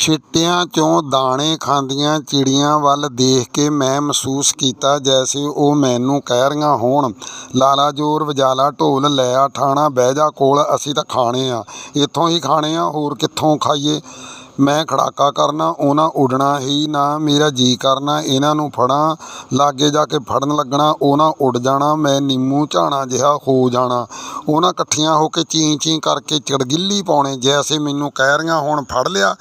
ਛਿੱਟਿਆਂ 'ਚੋਂ ਦਾਣੇ ਖਾਂਦੀਆਂ ਚਿੜੀਆਂ ਵੱਲ ਦੇਖ ਕੇ ਮੈਂ ਮਹਿਸੂਸ ਕੀਤਾ ਜੈਸੇ ਉਹ ਮੈਨੂੰ ਕਹਿ ਰਹੀਆਂ ਹੋਣ, ਲਾਲਾ ਜੋਰ ਵਜਾਲਾ ਢੋਲ ਲੈ ਆ, ਠਾਣਾ ਬਹਿ ਜਾ ਕੋਲ, ਅਸੀਂ ਤਾਂ ਖਾਣੇ ਆ। ਇੱਥੋਂ ਹੀ ਖਾਣੇ ਆ, ਹੋਰ ਕਿੱਥੋਂ ਖਾਈਏ? ਮੈਂ ਖੜਾਕਾ ਕਰਨਾ, ਉਹਨਾਂ ਉੱਡਣਾ ਹੀ ਨਾ, ਮੇਰਾ ਜੀ ਕਰਨਾ, ਇਹਨਾਂ ਨੂੰ ਫੜਾਂ, ਲਾਗੇ ਜਾ ਕੇ ਫੜਨ ਲੱਗਣਾ, ਉਹਨਾਂ ਉੱਡ ਜਾਣਾ, ਮੈਂ ਨਿੰਮੂ ਝਾਣਾ ਜਿਹਾ ਹੋ ਜਾਣਾ। ਉਹਨਾਂ ਇਕੱਠੀਆਂ ਹੋ ਕੇ ਚੀਂ ਚੀਂ ਕਰਕੇ ਚੜਗਿੱਲੀ ਪਾਉਣੇ, ਜੈਸੇ ਮੈਨੂੰ ਕਹਿ ਰਹੀਆਂ ਹੁਣ, ਫੜ ਲਿਆ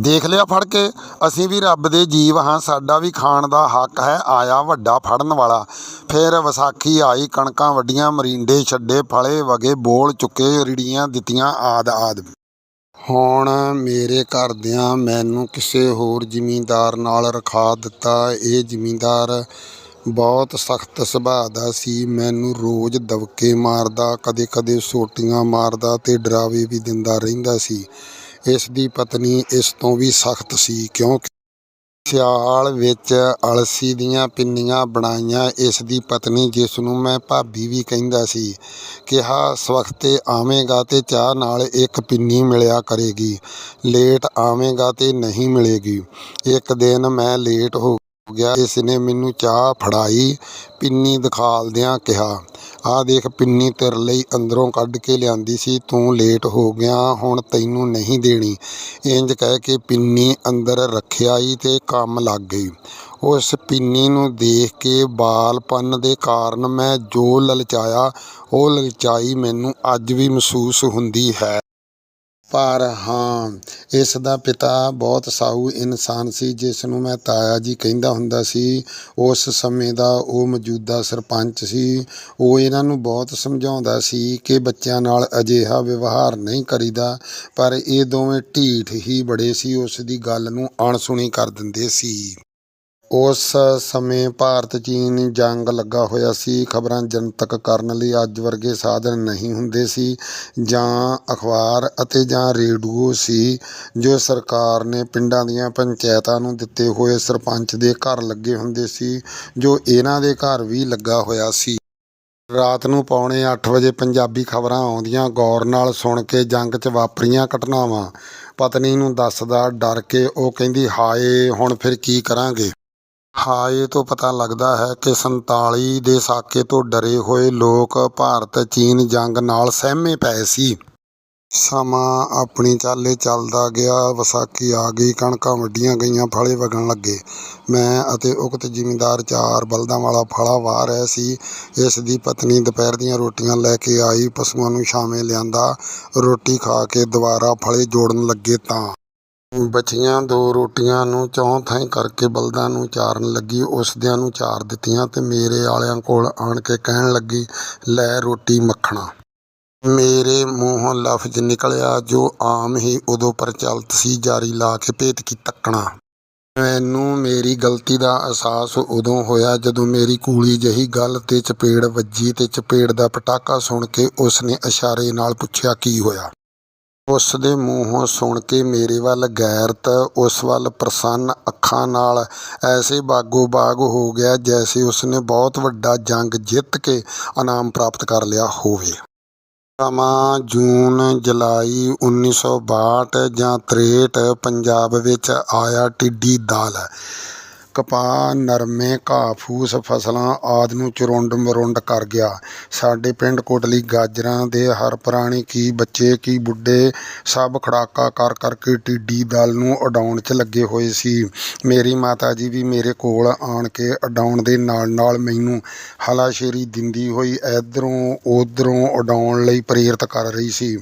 ਦੇਖ ਲਿਆ ਫੜ ਕੇ। ਅਸੀਂ ਵੀ ਰੱਬ ਦੇ ਜੀਵ ਹਾਂ, ਸਾਡਾ ਵੀ ਖਾਣ ਦਾ ਹੱਕ ਹੈ, ਆਇਆ ਵੱਡਾ ਫੜਨ ਵਾਲਾ। ਫਿਰ ਵਿਸਾਖੀ ਆਈ, ਕਣਕਾਂ ਵੱਡੀਆਂ, ਮਰਿੰਡੇ ਛੱਡੇ, ਫਲੇ ਵਗੇ ਬੋਲ ਚੁੱਕੇ, ਰਿੜੀਆਂ ਦਿੱਤੀਆਂ ਆਦ ਆਦ। ਹੁਣ ਮੇਰੇ ਘਰਦਿਆਂ ਮੈਨੂੰ ਕਿਸੇ ਹੋਰ ਜ਼ਿਮੀਂਦਾਰ ਨਾਲ ਰਖਾ ਦਿੱਤਾ। ਇਹ ਜ਼ਿਮੀਂਦਾਰ ਬਹੁਤ ਸਖਤ ਸੁਭਾਅ ਦਾ ਸੀ। ਮੈਨੂੰ ਰੋਜ਼ ਦਬਕੇ ਮਾਰਦਾ ਕਦੇ ਕਦੇ ਸੋਟੀਆਂ ਮਾਰਦਾ ਤੇ ਡਰਾਵੇ ਵੀ ਦਿੰਦਾ ਰਹਿੰਦਾ ਸੀ। ਇਸ ਦੀ ਪਤਨੀ ਇਸ ਤੋਂ ਵੀ ਸਖਤ ਸੀ ਕਿਉਂਕਿ ਸਿਆਲ ਵਿੱਚ ਅਲਸੀ ਦੀਆਂ ਪਿੰਨੀਆਂ ਬਣਾਈਆਂ। ਇਸ ਦੀ ਪਤਨੀ ਜਿਸ ਨੂੰ ਮੈਂ ਭਾਬੀ ਵੀ ਕਹਿੰਦਾ ਸੀ, ਕਿਹਾ, ਸਵਖਤੇ ਆਵੇਂਗਾ ਤੇ ਚਾਹ ਨਾਲ ਇੱਕ ਪਿੰਨੀ ਮਿਲਿਆ ਕਰੇਗੀ। ਲੇਟ ਆਵੇਂਗਾ ਤੇ ਨਹੀਂ ਮਿਲੇਗੀ। ਇੱਕ ਦਿਨ ਮੈਂ ਲੇਟ ਹੋ ਗਿਆ। ਇਸ ਨੇ ਮੈਨੂੰ ਚਾਹ ਫੜਾਈ। ਪਿੰਨੀ ਦਿਖਾਲਦਿਆਂ ਕਿਹਾ ਆਹ ਦੇਖ ਪਿੰਨੀ ਤੇਰੇ ਲਈ ਅੰਦਰੋਂ ਕੱਢ ਕੇ ਲਿਆਂਦੀ ਸੀ, ਤੂੰ ਲੇਟ ਹੋ ਗਿਆ, ਹੁਣ ਤੈਨੂੰ ਨਹੀਂ ਦੇਣੀ। ਇੰਜ ਕਹਿ ਕੇ ਪਿੰਨੀ ਅੰਦਰ ਰੱਖਿਆਈ ਤੇ ਕੰਮ ਲੱਗ ਗਈ। ਉਸ ਪਿੰਨੀ ਨੂੰ ਦੇਖ ਕੇ ਬਾਲਪਨ ਦੇ ਕਾਰਨ ਮੈਂ ਜੋ ਲਲਚਾਇਆ, ਉਹ ਲਲਚਾਈ ਮੈਨੂੰ ਅੱਜ ਵੀ ਮਹਿਸੂਸ ਹੁੰਦੀ ਹੈ। ਪਰ ਹਾਂ। ਇਸ ਦਾ ਪਿਤਾ ਬਹੁਤ ਸਾਊ ਇਨਸਾਨ ਸੀ, ਜਿਸ ਨੂੰ ਮੈਂ ਤਾਇਆ ਜੀ ਕਹਿੰਦਾ ਹੁੰਦਾ ਸੀ। ਉਸ ਸਮੇਂ ਦਾ ਉਹ ਮੌਜੂਦਾ ਸਰਪੰਚ ਸੀ। ਉਹ ਇਹਨਾਂ ਨੂੰ ਬਹੁਤ ਸਮਝਾਉਂਦਾ ਸੀ ਕਿ ਬੱਚਿਆਂ ਨਾਲ ਅਜਿਹਾ ਵਿਵਹਾਰ ਨਹੀਂ ਕਰੀਦਾ, ਪਰ ਇਹ ਦੋਵੇਂ ਢੀਠ ਹੀ ਬੜੇ ਸੀ। ਉਸ ਦੀ ਗੱਲ ਨੂੰ ਅਣਸੁਣੀ ਕਰ ਦਿੰਦੇ ਸੀ। ਉਸ ਸਮੇਂ ਭਾਰਤ, ਚੀਨ ਜੰਗ ਲੱਗਾ ਹੋਇਆ ਸੀ। ਖਬਰਾਂ ਜਨਤਕ ਕਰਨ ਲਈ ਅੱਜ ਵਰਗੇ ਸਾਧਨ ਨਹੀਂ ਹੁੰਦੇ ਸੀ, ਜਾਂ ਅਖਬਾਰ ਅਤੇ ਜਾਂ ਰੇਡੀਓ ਸੀ, ਜੋ ਸਰਕਾਰ ਨੇ ਪਿੰਡਾਂ ਦੀਆਂ ਪੰਚਾਇਤਾਂ ਨੂੰ ਦਿੱਤੇ ਹੋਏ ਸਰਪੰਚ ਦੇ ਘਰ ਲੱਗੇ ਹੁੰਦੇ ਸੀ, ਜੋ ਇਹਨਾਂ ਦੇ ਘਰ ਵੀ ਲੱਗਾ ਹੋਇਆ ਸੀ। ਰਾਤ ਨੂੰ ਪੌਣੇ 8 ਵਜੇ ਪੰਜਾਬੀ ਖਬਰਾਂ ਆਉਂਦੀਆਂ, ਗੌਰ ਨਾਲ ਸੁਣ ਕੇ ਜੰਗ 'ਚ ਵਾਪਰੀਆਂ ਘਟਨਾਵਾਂ। ਪਤਨੀ ਨੂੰ ਦੱਸਦਾ ਡਰ ਕੇ, ਉਹ ਕਹਿੰਦੀ, ਹਾਏ, ਹੁਣ ਫਿਰ ਕੀ ਕਰਾਂਗੇ? ਹਾਏ ਤੋਂ ਪਤਾ ਲੱਗਦਾ ਹੈ ਕਿ 47 ਦੇ ਸਾਕੇ ਤੋਂ ਡਰੇ ਹੋਏ ਲੋਕ ਭਾਰਤ, ਚੀਨ ਜੰਗ ਨਾਲ ਸਹਿਮੇ ਪਏ ਸੀ। ਸਮਾਂ ਆਪਣੀ ਚਾਲੇ ਚੱਲਦਾ ਗਿਆ, ਵਿਸਾਖੀ ਆ ਗਈ, ਕਣਕਾਂ ਵੱਢੀਆਂ ਗਈਆਂ, ਫਲੇ ਵਗਣ ਲੱਗੇ। ਮੈਂ ਅਤੇ ਉਕਤ ਜ਼ਿਮੀਂਦਾਰ ਚਾਰ ਬਲਦਾਂ ਵਾਲਾ ਫਲਾ ਵਾਹ ਰਿਹਾ ਸੀ। ਇਸ ਦੀ ਪਤਨੀ ਦੁਪਹਿਰ ਦੀਆਂ ਰੋਟੀਆਂ ਲੈ ਕੇ ਆਈ, ਪਸ਼ੂਆਂ ਨੂੰ ਛਾਵੇਂ ਲਿਆਂਦਾ। ਰੋਟੀ ਖਾ ਕੇ ਦੁਬਾਰਾ ਫਲੇ ਜੋੜਨ ਲੱਗੇ ਤਾਂ ਬਚੀਆਂ ਦੋ ਰੋਟੀਆਂ ਨੂੰ ਚੌਂ ਥਾਈਂ ਕਰਕੇ ਬਲਦਾਂ ਨੂੰ ਚਾਰਨ ਲੱਗੀ ਉਸਦਿਆਂ ਨੂੰ ਚਾਰ ਦਿੱਤੀਆਂ ਤੇ ਮੇਰੇ ਆਲਿਆਂ ਕੋਲ ਆਣ ਕੇ ਕਹਿਣ ਲੱਗੀ, ਲੈ ਰੋਟੀ ਮੱਖਣਾ। ਮੇਰੇ ਮੂੰਹੋਂ ਲਫ਼ਜ਼ ਨਿਕਲਿਆ, ਜੋ ਆਮ ਹੀ ਉਦੋਂ ਪ੍ਰਚਲਿਤ ਸੀ, ਜਾਰੀ ਲਾ ਕੇ ਭੇਤ ਕੀ ਤੱਕਣਾ। ਮੈਨੂੰ ਮੇਰੀ ਗਲਤੀ ਦਾ ਅਹਿਸਾਸ ਉਦੋਂ ਹੋਇਆ ਜਦੋਂ ਮੇਰੀ ਕੂਲੀ ਜਹੀ ਗੱਲ ਤੇ ਚਪੇੜ ਵੱਜੀ ਤੇ ਚਪੇੜ ਦਾ ਪਟਾਕਾ ਸੁਣ ਕੇ ਉਸਨੇ ਇਸ਼ਾਰੇ ਨਾਲ ਪੁੱਛਿਆ, ਕੀ ਹੋਇਆ? ਉਸ ਦੇ ਮੂੰਹੋਂ ਸੁਣ ਕੇ ਮੇਰੇ ਵੱਲ ਗੈਰਤ ਉਸ ਵੱਲ ਪ੍ਰਸੰਨ ਅੱਖਾਂ ਨਾਲ ਐਸੇ ਬਾਗੋ ਬਾਗ ਹੋ ਗਿਆ ਜੈਸੇ ਉਸਨੇ ਬਹੁਤ ਵੱਡਾ ਜੰਗ ਜਿੱਤ ਕੇ ਇਨਾਮ ਪ੍ਰਾਪਤ ਕਰ ਲਿਆ ਹੋਵੇ। ਸਮਾਂ ਜੂਨ ਜੁਲਾਈ 1962 ਜਾਂ 63 ਪੰਜਾਬ ਵਿੱਚ ਆਇਆ ਟਿੱਡੀ ਦਲ। ਕਪਾਹ, ਨਰਮੇ, ਘਾਹ, ਫੂਸ, ਫਸਲਾਂ ਆਦਿ ਨੂੰ ਚੁਰੰਡ ਮਰੁੰਡ ਕਰ ਗਿਆ। ਸਾਡੇ ਪਿੰਡ ਕੋਟਲੀ ਗਾਜਰਾਂ ਦੇ ਹਰ ਪ੍ਰਾਣੀ ਕੀ ਬੱਚੇ, ਕੀ ਬੁੱਢੇ ਸਭ ਖੜਾਕਾ ਕਰ ਕਰਕੇ ਟਿੱਡੀ ਦਲ ਨੂੰ ਉਡਾਉਣ 'ਚ ਲੱਗੇ ਹੋਏ ਸੀ। ਮੇਰੀ ਮਾਤਾ ਜੀ ਵੀ ਮੇਰੇ ਕੋਲ ਆਣ ਕੇ ਉਡਾਉਣ ਦੇ ਨਾਲ ਨਾਲ ਮੈਨੂੰ ਹਲਾਸ਼ੇਰੀ ਦਿੰਦੀ ਹੋਈ ਇਧਰੋਂ ਉਧਰੋਂ ਉਡਾਉਣ ਲਈ ਪ੍ਰੇਰਿਤ ਕਰ ਰਹੀ ਸੀ।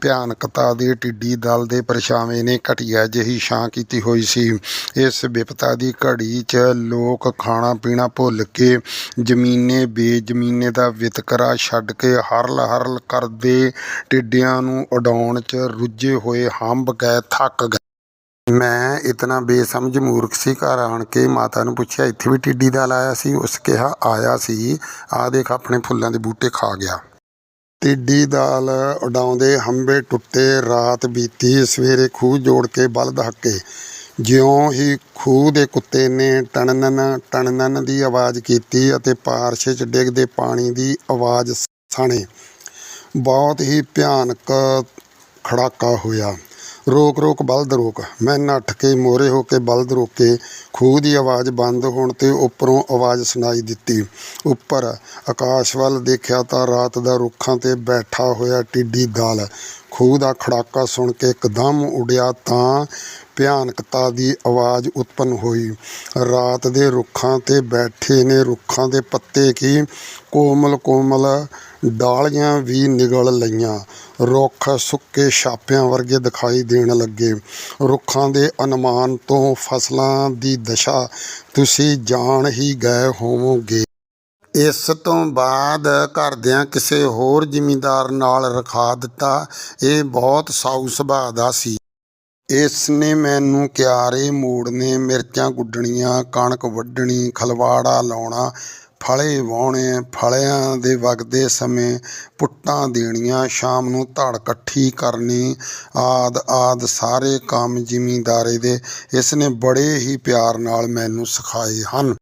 ਭਿਆਨਕਤਾ ਦੇ ਟਿੱਡੀ ਦਲ ਦੇ ਪਰਛਾਵੇਂ ਨੇ ਘਟੀਆ ਜਿਹੀ ਛਾਂ ਕੀਤੀ ਹੋਈ ਸੀ। ਇਸ ਵਿਪਤਾ ਦੀ ਘੜੀ 'ਚ ਲੋਕ ਖਾਣਾ ਪੀਣਾ ਭੁੱਲ ਕੇ ਜ਼ਮੀਨੇ ਬੇਜ਼ਮੀਨੇ ਦਾ ਵਿਤਕਰਾ ਛੱਡ ਕੇ ਹਰਲ ਹਰਲ ਕਰਦੇ ਟਿੱਡਿਆਂ ਨੂੰ ਉਡਾਉਣ 'ਚ ਰੁੱਝੇ ਹੋਏ ਹੰਬ ਗਏ ਥੱਕ ਗਏ। ਮੈਂ ਇਤਨਾ ਬੇਸਮਝ ਮੂਰਖ ਸੀ ਘਰ ਆਣ ਕੇ ਮਾਤਾ ਨੂੰ ਪੁੱਛਿਆ, ਇੱਥੇ ਵੀ ਟਿੱਡੀ ਦਲ ਆਇਆ ਸੀ? ਉਸ ਕਿਹਾ, ਆਇਆ ਸੀ। ਆ ਦੇਖ ਆਪਣੇ ਫੁੱਲਾਂ ਦੇ ਬੂਟੇ ਖਾ ਗਿਆ। ਟਿੱਡੀ ਦਾਲ ਉਡਾਉਂਦੇ ਹੰਬੇ ਟੁੱਟੇ, ਰਾਤ ਬੀਤੀ ਸਵੇਰੇ ਖੂਹ ਜੋੜ ਕੇ ਬਲਦ ਹੱਕੇ। ਜਿਉਂ ਹੀ ਖੂਹ ਦੇ ਕੁੱਤੇ ਨੇ ਟਣਨਨ ਟਣਨਨ ਦੀ ਆਵਾਜ਼ ਕੀਤੀ ਅਤੇ ਪਾਰਸ਼ 'ਚ ਡਿੱਗਦੇ ਪਾਣੀ ਦੀ ਆਵਾਜ਼ ਸਾਣੇ। ਬਹੁਤ ਹੀ ਭਿਆਨਕ ਖੜਾਕਾ ਹੋਇਆ। ਰੋਕ ਰੋਕ ਬਲਦ ਰੋਕ। ਮੈਂ ਨੱਠ ਕੇ ਮੋਰੇ ਹੋ ਕੇ ਬਲਦ ਰੋਕੇ। ਖੂਹ ਦੀ ਆਵਾਜ਼ ਬੰਦ ਹੋਣ ਤੇ ਉੱਪਰੋਂ ਆਵਾਜ਼ ਸੁਣਾਈ ਦਿੱਤੀ। ਉੱਪਰ ਆਕਾਸ਼ ਵੱਲ ਦੇਖਿਆ ਤਾਂ ਰਾਤ ਦਾ ਰੁੱਖਾਂ ਤੇ ਬੈਠਾ ਹੋਇਆ ਟਿੱਡੀ ਦਾਲ। ਖੂਹ ਦਾ ਖੜਾਕਾ ਸੁਣ ਕੇ ਇੱਕਦਮ ਉੱਡਿਆ ਤਾਂ ਭਿਆਨਕਤਾ ਦੀ ਆਵਾਜ਼ ਉਤਪੰਨ ਹੋਈ। ਰਾਤ ਦੇ ਰੁੱਖਾਂ ਤੇ ਬੈਠੇ ਨੇ ਰੁੱਖਾਂ ਦੇ ਪੱਤੇ ਕੀ ਕੋਮਲ ਕੋਮਲ ਡਾਲੀਆਂ ਵੀ ਨਿਗਲ ਲਈਆਂ। ਰੁੱਖ ਸੁੱਕੇ ਛਾਪਿਆਂ ਵਰਗੇ ਦਿਖਾਈ ਦੇਣ ਲੱਗੇ। ਰੁੱਖਾਂ ਦੇ ਅਨੁਮਾਨ ਤੋਂ ਫਸਲਾਂ ਦੀ ਦਸ਼ਾ ਤੁਸੀਂ ਜਾਣ ਹੀ ਗਏ ਹੋਵੋਗੇ। ਇਸ ਤੋਂ ਬਾਅਦ ਘਰਦਿਆਂ ਕਿਸੇ ਹੋਰ ਜ਼ਿਮੀਂਦਾਰ ਨਾਲ ਰਖਾ ਦਿੱਤਾ। ਇਹ ਬਹੁਤ ਸਾਊ ਸੁਭਾਅ ਦਾ ਸੀ। ਇਸ ਨੇ ਮੈਨੂੰ ਕਿਆਰੇ ਮੋੜਨੇ, ਮਿਰਚਾਂ ਗੁੱਡਣੀਆਂ, ਕਣਕ ਵੱਢਣੀ, ਖਲਵਾੜਾ ਲਾਉਣਾ, ਫਲੇ ਵਾਹੁਣੇ ਫਲਿਆਂ ਦੇ ਵਗਦੇ ਸਮੇਂ ਪੁੱਟਾਂ ਦੇਣੀਆਂ, ਸ਼ਾਮ ਨੂੰ ਧੜ ਇਕੱਠੀ ਕਰਨੀ, ਆਦ ਆਦ ਸਾਰੇ ਕੰਮ ਜ਼ਿਮੀਂਦਾਰੇ ਦੇ। ਇਸ ਨੇ ਬੜੇ ਹੀ ਪਿਆਰ ਨਾਲ ਮੈਨੂੰ ਸਿਖਾਏ ਹਨ।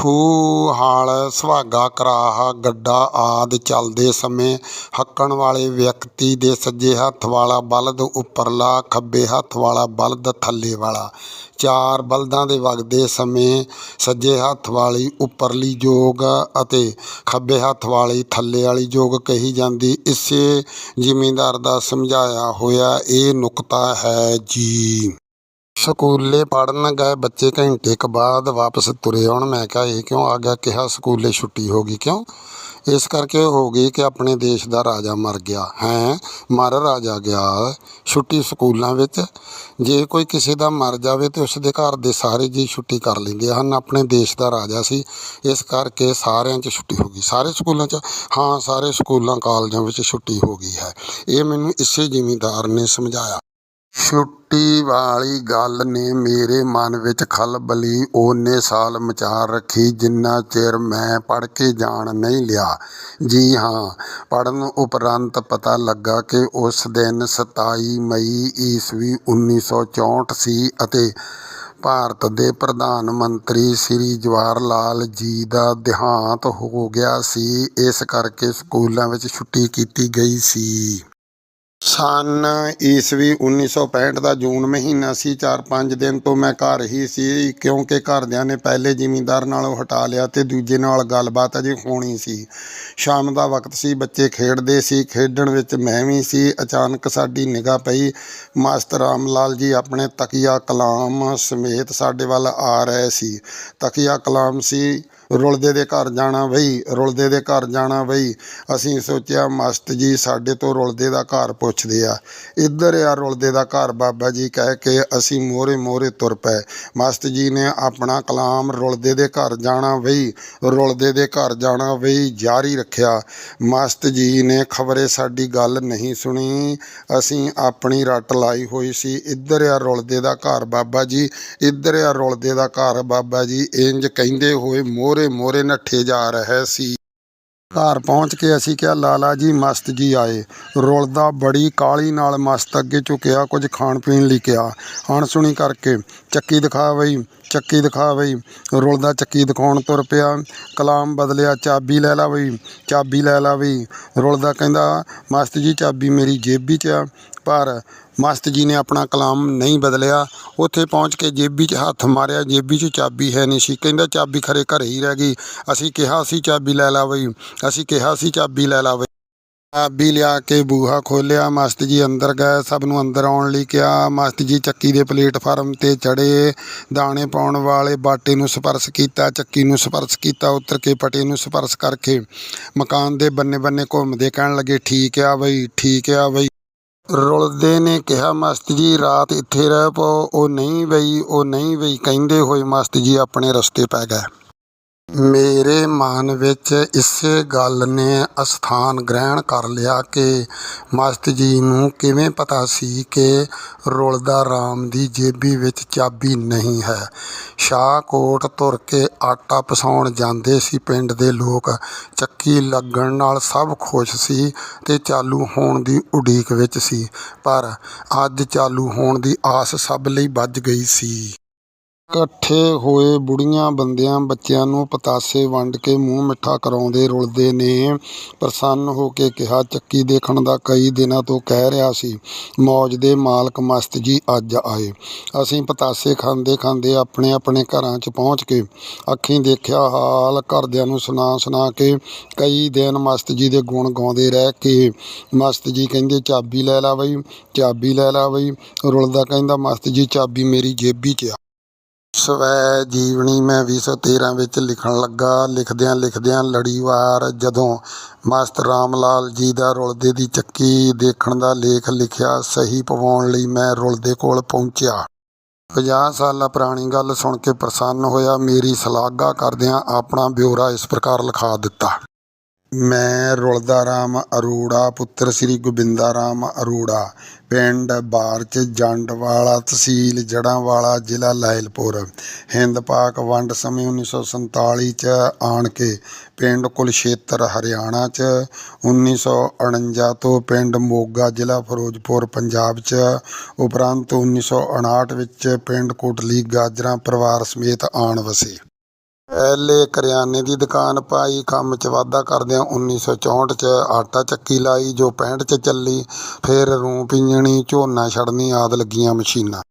ਖੂਹ, ਹਾਲ, ਸੁਹਾਗਾ, ਕਰਾਹਾ, ਗੱਡਾ ਆਦਿ ਚੱਲਦੇ ਸਮੇਂ ਹੱਕਣ ਵਾਲੇ ਵਿਅਕਤੀ ਦੇ ਸੱਜੇ ਹੱਥ ਵਾਲਾ ਬਲਦ, ਉੱਪਰਲਾ ਖੱਬੇ ਹੱਥ ਵਾਲਾ ਬਲਦ, ਥੱਲੇ ਵਾਲਾ। ਚਾਰ ਬਲਦਾਂ ਦੇ ਵਗਦੇ ਸਮੇਂ ਸੱਜੇ ਹੱਥ ਵਾਲੀ ਉੱਪਰਲੀ ਜੋਗ ਅਤੇ ਖੱਬੇ ਹੱਥ ਵਾਲੀ ਥੱਲੇ ਵਾਲੀ ਜੋਗ ਕਹੀ ਜਾਂਦੀ। ਇਸੇ ਜ਼ਿਮੀਂਦਾਰ ਦਾ ਸਮਝਾਇਆ ਹੋਇਆ ਇਹ ਨੁਕਤਾ ਹੈ ਜੀ। ਸਕੂਲੇ ਪੜ੍ਹਨ ਗਏ ਬੱਚੇ ਘੰਟੇ ਕੁ ਬਾਅਦ ਵਾਪਸ ਤੁਰੇ ਆਉਣ। ਮੈਂ ਕਿਹਾ, ਇਹ ਕਿਉਂ ਆ ਗਿਆ? ਕਿਹਾ, ਸਕੂਲੇ ਛੁੱਟੀ ਹੋ ਗਈ ਕਿਉਂ? ਇਸ ਕਰਕੇ ਹੋ ਗਈ ਕਿ ਆਪਣੇ ਦੇਸ਼ ਦਾ ਰਾਜਾ ਮਰ ਗਿਆ। ਹੈ, ਮਰ ਰਾਜਾ ਗਿਆ ਛੁੱਟੀ ਸਕੂਲਾਂ ਵਿੱਚ। ਜੇ ਕੋਈ ਕਿਸੇ ਦਾ ਮਰ ਜਾਵੇ ਤੇ ਉਸ ਦੇ ਘਰ ਦੇ ਸਾਰੇ ਜੀ ਛੁੱਟੀ ਕਰ ਲੈਂਦੇ ਹਨ। ਆਪਣੇ ਦੇਸ਼ ਦਾ ਰਾਜਾ ਸੀ। ਇਸ ਕਰਕੇ ਸਾਰਿਆਂ 'ਚ ਛੁੱਟੀ ਹੋ ਗਈ। ਸਾਰੇ ਸਕੂਲਾਂ 'ਚ? ਹਾਂ, ਸਾਰੇ ਸਕੂਲਾਂ, ਕਾਲਜਾਂ ਵਿੱਚ ਛੁੱਟੀ ਹੋ ਗਈ ਹੈ। ਇਹ ਮੈਨੂੰ ਇਸੇ ਜ਼ਿਮੀਂਦਾਰ ਨੇ ਸਮਝਾਇਆ। ਛੁੱਟੀ ਵਾਲੀ ਗੱਲ ਨੇ ਮੇਰੇ ਮਨ ਵਿੱਚ ਖਲਬਲੀ ਓਨੇ ਸਾਲ ਮਚਾ ਰੱਖੀ, ਜਿੰਨਾ ਚਿਰ ਮੈਂ ਪੜ੍ਹ ਕੇ ਜਾਣ ਨਹੀਂ ਲਿਆ। ਜੀ ਹਾਂ, ਪੜ੍ਹਨ ਉਪਰੰਤ ਪਤਾ ਲੱਗਾ ਕਿ ਉਸ ਦਿਨ 27 ਮਈ ਈਸਵੀ 1964 ਸੀ ਅਤੇ ਭਾਰਤ ਦੇ ਪ੍ਰਧਾਨ ਮੰਤਰੀ ਸ੍ਰੀ ਜਵਾਹਰ ਲਾਲ ਜੀ ਦਾ ਦੇਹਾਂਤ ਹੋ ਗਿਆ ਸੀ। ਇਸ ਕਰਕੇ ਸਕੂਲਾਂ ਵਿੱਚ ਛੁੱਟੀ ਕੀਤੀ ਗਈ ਸੀ। ਸਨ ਈਸਵੀ 1965 ਦਾ ਜੂਨ ਮਹੀਨਾ ਸੀ 4-5 ਦਿਨ ਤੋਂ ਮੈਂ ਘਰ ਹੀ ਸੀ, ਕਿਉਂਕਿ ਘਰਦਿਆਂ ਨੇ ਪਹਿਲੇ ਜ਼ਿਮੀਂਦਾਰ ਨਾਲੋਂ ਹਟਾ ਲਿਆ ਤੇ ਦੂਜੇ ਨਾਲ ਗੱਲਬਾਤ ਅਜੇ ਹੋਣੀ ਸੀ। ਸ਼ਾਮ ਦਾ ਵਕਤ ਸੀ, ਬੱਚੇ ਖੇਡਦੇ ਸੀ, ਖੇਡਣ ਵਿੱਚ ਮੈਂ ਵੀ ਸੀ, ਅਚਾਨਕ ਸਾਡੀ ਨਿਗਾਹ ਪਈ, ਮਾਸਟਰ ਰਾਮ ਲਾਲ ਜੀ ਆਪਣੇ ਤਕੀਆ ਕਲਾਮ ਸਮੇਤ ਸਾਡੇ ਵੱਲ ਆ ਰਹੇ ਸੀ। ਤਕੀਆ ਕਲਾਮ ਸੀ ਰੁਲਦੇ ਦੇ ਘਰ ਜਾਣਾ ਬਈ, ਰੁਲਦੇ ਦੇ ਘਰ ਜਾਣਾ ਬਈ। ਅਸੀਂ ਸੋਚਿਆ, ਮਸਤ ਜੀ, ਸਾਡੇ ਤੋਂ ਰੁਲਦੇ ਦਾ ਘਰ ਪੁੱਛਦੇ ਆ। ਇੱਧਰ ਆ ਰੁਲਦੇ ਦਾ ਘਰ, ਬਾਬਾ ਜੀ ਕਹਿ ਕੇ ਅਸੀਂ ਮੋਰੇ ਮੋਰੇ ਤੁਰ ਪਏ। ਮਸਤ ਜੀ ਨੇ ਆਪਣਾ ਕਲਾਮ ਰੁਲਦੇ ਦੇ ਘਰ ਜਾਣਾ ਬਈ, ਰੁਲਦੇ ਦੇ ਘਰ ਜਾਣਾ ਬਈ, ਜਾਰੀ ਰੱਖਿਆ। ਮਸਤ ਜੀ ਨੇ ਖਬਰੇ ਸਾਡੀ ਗੱਲ ਨਹੀਂ ਸੁਣੀ। ਅਸੀਂ ਆਪਣੀ ਰੱਟ ਲਾਈ ਹੋਈ ਸੀ। ਇੱਧਰ ਆ ਰੁਲਦੇ ਦਾ ਘਰ, ਬਾਬਾ ਜੀ। ਇੱਧਰ ਆ ਰੁਲਦੇ ਦਾ ਘਰ, ਬਾਬਾ ਜੀ। ਇੰਜ ਕਹਿੰਦੇ ਹੋਏ ਮੋਰੇ ਮੋਰੇ ਨੱਠੇ ਜਾ ਰਹੇ ਸੀ। ਘਰ ਪਹੁੰਚ ਕੇ ਅਸੀਂ ਕਿਹਾ, ਲਾਲਾ ਜੀ, ਮਸਤ ਜੀ ਆਏ। ਰੁਲਦਾ ਬੜੀ ਕਾਲੀ ਨਾਲ ਮਸਤ ਅੱਗੇ ਝੁਕਿਆ, ਕੁਝ ਖਾਣ ਪੀਣ ਲਈ ਕਿਹਾ। ਅਣਸੁਣੀ ਕਰਕੇ ਚੱਕੀ ਦਿਖਾ ਬਈ, ਚੱਕੀ ਦਿਖਾ ਬਈ। ਰੁਲਦਾ ਚੱਕੀ ਦਿਖਾਉਣ ਤੁਰ ਪਿਆ। ਕਲਾਮ ਬਦਲਿਆ, ਚਾਬੀ ਲੈ ਲਾ ਬਈ, ਚਾਬੀ ਲੈ ਲਾ ਬਈ। ਰੁਲਦਾ ਕਹਿੰਦਾ, ਮਸਤ ਜੀ, ਚਾਬੀ ਮੇਰੀ ਜੇਬੀ 'ਚ ਆ। ਪਰ ਮਸਤ ਜੀ ਨੇ ਆਪਣਾ ਕਲਾਮ ਨਹੀਂ ਬਦਲਿਆ। ਉੱਥੇ ਪਹੁੰਚ ਕੇ ਜੇਬੀ 'ਚ ਹੱਥ ਮਾਰਿਆ। ਜੇਬੀ 'ਚ ਚਾਬੀ ਹੈ ਨਹੀਂ ਸੀ। ਕਹਿੰਦਾ, ਚਾਬੀ ਖਰੇ ਘਰੇ ਹੀ ਰਹਿ ਗਈ। ਅਸੀਂ ਕਿਹਾ ਸੀ, ਚਾਬੀ ਲੈ ਲਾ ਬਈ। ਅਸੀਂ ਕਿਹਾ ਸੀ, ਚਾਬੀ ਲੈ ਲਾ ਬਈ। ਚਾਬੀ ਲਿਆ ਕੇ ਬੂਹਾ ਖੋਲਿਆ ਮਸਤ ਜੀ ਅੰਦਰ ਗਏ। ਸਭ ਨੂੰ ਅੰਦਰ ਆਉਣ ਲਈ ਕਿਹਾ। ਮਸਤ ਜੀ ਚੱਕੀ ਦੇ ਪਲੇਟਫਾਰਮ ਤੇ ਚੜੇ ਦਾਣੇ ਪਾਉਣ ਵਾਲੇ ਬਾਟੇ ਨੂੰ ਸਪਰਸ਼ ਕੀਤਾ, ਚੱਕੀ ਨੂੰ ਸਪਰਸ਼ ਕੀਤਾ, ਉਤਰ ਕੇ ਪਟੇ ਨੂੰ ਸਪਰਸ਼ ਕਰਕੇ ਮਕਾਨ ਦੇ ਬੰਨੇ ਬੰਨੇ ਘੁੰਮਦੇ ਕਹਿਣ ਲੱਗੇ, ਠੀਕ ਆ ਬਈ, ਠੀਕ ਆ ਬਈ। ਰੁਲਦੇ ਨੇ ਕਿਹਾ ਮਸਤ ਜੀ, ਰਾਤ ਇੱਥੇ ਰਹਿ ਪਓ। ਉਹ ਨਹੀਂ ਬਈ, ਉਹ ਨਹੀਂ ਬਈ, ਕਹਿੰਦੇ ਹੋਏ ਮਸਤ ਜੀ ਆਪਣੇ ਰਸਤੇ ਪੈ ਗਏ। ਮੇਰੇ ਮਨ ਵਿੱਚ ਇਸੇ ਗੱਲ ਨੇ ਅਸਥਾਨ ਗ੍ਰਹਿਣ ਕਰ ਲਿਆ ਕਿ ਮਸਤ ਜੀ ਨੂੰ ਕਿਵੇਂ ਪਤਾ ਸੀ ਕਿ ਰੁਲਦਾ ਰਾਮ ਦੀ ਜੇਬੀ ਵਿੱਚ ਚਾਬੀ ਨਹੀਂ ਹੈ। ਸ਼ਾਹਕੋਟ ਤੁਰ ਕੇ ਆਟਾ ਪਸਾਉਣ ਜਾਂਦੇ ਸੀ ਪਿੰਡ ਦੇ ਲੋਕ। ਚੱਕੀ ਲੱਗਣ ਨਾਲ ਸਭ ਖੁਸ਼ ਸੀ ਤੇ ਚਾਲੂ ਹੋਣ ਦੀ ਉਡੀਕ ਵਿੱਚ ਸੀ। ਪਰ ਅੱਜ ਚਾਲੂ ਹੋਣ ਦੀ ਆਸ ਸਭ ਲਈ ਵੱਜ ਗਈ ਸੀ। ਇਕੱਠੇ ਹੋਏ ਬੁੜੀਆਂ ਬੰਦਿਆਂ ਬੱਚਿਆਂ ਨੂੰ ਪਤਾਸੇ ਵੰਡ ਕੇ ਮੂੰਹ ਮਿੱਠਾ ਕਰਾਉਂਦੇ ਰੁਲਦੇ ਨੇ। ਪ੍ਰਸੰਨ ਹੋ ਕੇ ਕਿਹਾ, ਚੱਕੀ ਦੇਖਣ ਦਾ ਕਈ ਦਿਨਾਂ ਤੋਂ ਕਹਿ ਰਿਹਾ ਸੀ, ਮੌਜ ਦੇ ਮਾਲਕ ਮਸਤ ਜੀ ਅੱਜ ਆਏ। ਅਸੀਂ ਪਤਾਸੇ ਖਾਂਦੇ ਖਾਂਦੇ ਆਪਣੇ ਆਪਣੇ ਘਰਾਂ 'ਚ ਪਹੁੰਚ ਕੇ ਅੱਖੀਂ ਦੇਖਿਆ, ਹਾਲ ਘਰਦਿਆਂ ਨੂੰ ਸੁਣਾ ਸੁਣਾ ਕੇ ਕਈ ਦਿਨ ਮਸਤ ਜੀ ਦੇ ਗੁਣ ਗਾਉਂਦੇ ਰਹਿ ਕੇ ਮਸਤ ਜੀ ਕਹਿੰਦੇ, ਚਾਬੀ ਲੈ ਲਾ ਬਈ, ਚਾਬੀ ਲੈ ਲਾ ਬਈ। ਰੁਲਦਾ ਕਹਿੰਦਾ, ਮਸਤ ਜੀ, ਚਾਬੀ ਮੇਰੀ ਜੇਬੀ 'ਚ ਆ। ਸਵੈ ਜੀਵਨੀ ਮੈਂ 2013 ਵਿੱਚ ਲਿਖਣ ਲੱਗਾ। ਲਿਖਦਿਆਂ ਲਿਖਦਿਆਂ ਲੜੀਵਾਰ ਜਦੋਂ ਮਾਸਟਰ ਰਾਮ ਲਾਲ ਜੀ ਦਾ ਰੁਲਦੇ ਦੀ ਚੱਕੀ ਦੇਖਣ ਦਾ ਲੇਖ ਲਿਖਿਆ, ਸਹੀ ਪਵਾਉਣ ਲਈ ਮੈਂ ਰੁਲਦੇ ਕੋਲ ਪਹੁੰਚਿਆ। 50 ਸਾਲਾਂ ਪੁਰਾਣੀ ਗੱਲ ਸੁਣ ਕੇ ਪ੍ਰਸੰਨ ਹੋਇਆ, ਮੇਰੀ ਸ਼ਲਾਘਾ ਕਰਦਿਆਂ ਆਪਣਾ ਬਿਉਰਾ ਇਸ ਪ੍ਰਕਾਰ ਲਿਖਾ ਦਿੱਤਾ। ਮੈਂ ਰੁਲਦਾ ਰਾਮ ਅਰੋੜਾ, ਪੁੱਤਰ ਸ੍ਰੀ ਗੋਬਿੰਦਾ ਰਾਮ ਅਰੋੜਾ। ਪਿੰਡ ਬਾਰਚ ਜੰਡਵਾਲਾ ਤਹਿਸੀਲ ਜੜ੍ਹਾਂਵਾਲਾ ਜ਼ਿਲ੍ਹਾ ਲਾਇਲਪੁਰ ਹਿੰਦ ਪਾਕ ਵੰਡ ਸਮੇਂ 1947 ਚ ਆਣ ਕੇ ਪਿੰਡ ਕੁਲਸ਼ੇਤਰ, ਹਰਿਆਣਾ ਚ 1949 ਤੋਂ ਪਿੰਡ ਮੋਗਾ ਜ਼ਿਲ੍ਹਾ ਫਿਰੋਜ਼ਪੁਰ, ਪੰਜਾਬ ਚ ਉਪਰੰਤ 1959 ਵਿੱਚ ਪਿੰਡ ਕੋਟਲੀ ਗਾਜਰਾਂ ਪਰਿਵਾਰ ਸਮੇਤ ਆਣ ਵਸੇ। ਪਹਿਲੇ ਕਰਿਆਨੇ ਦੀ ਦੁਕਾਨ ਪਾਈ, ਕੰਮ 'ਚ ਵਾਧਾ ਕਰਦਿਆਂ 1964 'ਚ ਆਟਾ ਚੱਕੀ ਲਾਈ, ਜੋ 65 'ਚ ਚੱਲੀ, ਫਿਰ ਰੂੰ ਪਿੰਜਣੀ, ਝੋਨਾ ਛੜਨੀ ਆਦਿ ਲੱਗੀਆਂ ਮਸ਼ੀਨਾਂ।